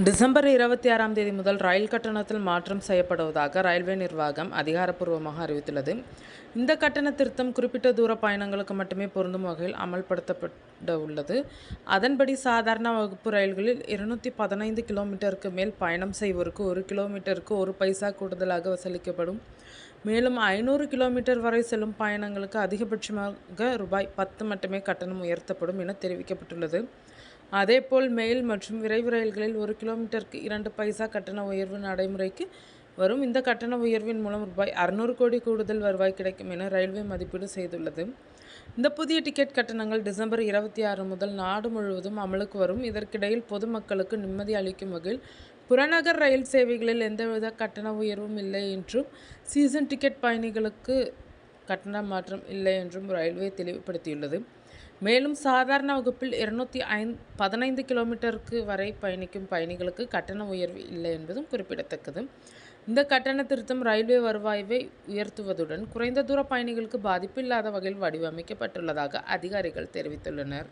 December இருபத்தி ஆறாம் தேதி முதல் ரயில் கட்டணத்தில் மாற்றம் செய்யப்படுவதாக ரயில்வே நிர்வாகம் அதிகாரப்பூர்வமாக அறிவித்துள்ளது. இந்த கட்டண திருத்தம் குறிப்பிட்ட தூர பயணங்களுக்கு மட்டுமே பொருந்தும் வகையில் அமல்படுத்தப்பட உள்ளது. அதன்படி சாதாரண வகுப்பு ரயில்களில் இருநூற்றி பதினைந்து கிலோமீட்டருக்கு மேல் பயணம் செய்வோருக்கு ஒரு கிலோமீட்டருக்கு ஒரு பைசா கூடுதலாக வசூலிக்கப்படும். மேலும் ஐநூறு கிலோமீட்டர் வரை செல்லும் பயணங்களுக்கு அதிகபட்சமாக ரூபாய் பத்து மட்டுமே கட்டணம் உயர்த்தப்படும் என தெரிவிக்கப்பட்டுள்ளது. அதேபோல் மெயில் மற்றும் விரைவு ரயில்களில் ஒரு கிலோமீட்டருக்கு இரண்டு பைசா கட்டண உயர்வு நடைமுறைக்கு வரும். இந்த கட்டண உயர்வின் மூலம் ரூபாய் அறுநூறு கோடி கூடுதல் வருவாய் கிடைக்கும் என ரயில்வே மதிப்பீடு செய்துள்ளது. இந்த புதிய டிக்கெட் கட்டணங்கள் டிசம்பர் இருபத்தி ஆறு முதல் நாடு முழுவதும் அமலுக்கு வரும். இதற்கிடையில் பொதுமக்களுக்கு நிம்மதி அளிக்கும் வகையில் புறநகர் ரயில் சேவைகளில் எந்தவித கட்டண உயர்வும் இல்லை என்றும் சீசன் டிக்கெட் பயணிகளுக்கு கட்டண மாற்றம் இல்லை என்றும் ரயில்வே தெளிவுபடுத்தியுள்ளது. மேலும் சாதாரண வகுப்பில் இருநூற்றி ஐந் பதினைந்து கிலோமீட்டருக்கு வரை பயணிக்கும் பயணிகளுக்கு கட்டண உயர்வு இல்லை என்பதும் குறிப்பிடத்தக்கது. இந்த கட்டண திருத்தம் ரயில்வே வருவாயை உயர்த்துவதுடன் குறைந்த தூர பயணிகளுக்கு பாதிப்பு இல்லாத வகையில் வடிவமைக்கப்பட்டுள்ளதாக அதிகாரிகள் தெரிவித்துள்ளனர்.